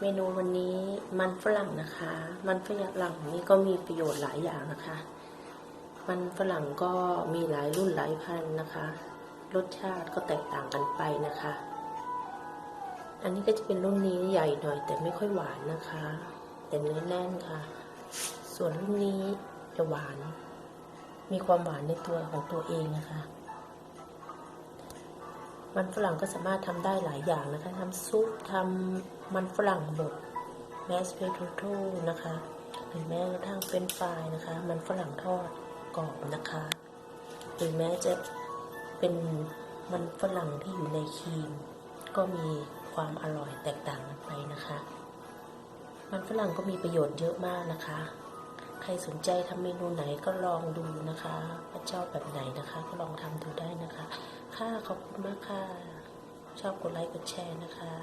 เมนูวันนี้มันฝรั่งนะคะ มันฝรั่งนี่ก็มีประโยชน์หลายอย่างนะคะ มันฝรั่งก็มีหลายรุ่นหลายพันนะคะ รสชาติก็แตกต่างกันไปนะคะ อันนี้ก็จะเป็นรุ่นนี้ใหญ่หน่อย แต่ไม่ค่อยหวานนะคะ แต่เนื้อแน่นค่ะ ส่วนรุ่นนี้จะหวาน มีความหวานในตัวของตัวเองนะคะ มันฝรั่งก็สามารถทำได้หลายอย่างนะคะทำซุปทำมันฝรั่งบดแมสเพโทโตนะคะ หรือแม้กระทั่งเป็นฟรายนะคะ มันฝรั่งทอดกรอบนะคะ หรือแม้จะเป็นมันฝรั่งที่อยู่ในครีม ก็มีความอร่อยแตกต่างกันไปนะคะ มันฝรั่งก็มีประโยชน์เยอะมากนะคะ ใครสนใจทำเมนูไหนก็ลองดูนะคะว่าชอบแบบไหนนะคะ ก็ลองทำดูได้นะคะ ค่ะ ขอบคุณมากค่ะ ชอบกดไลค์กดแชร์นะคะ